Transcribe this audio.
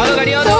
ஆளு கடியாதோ?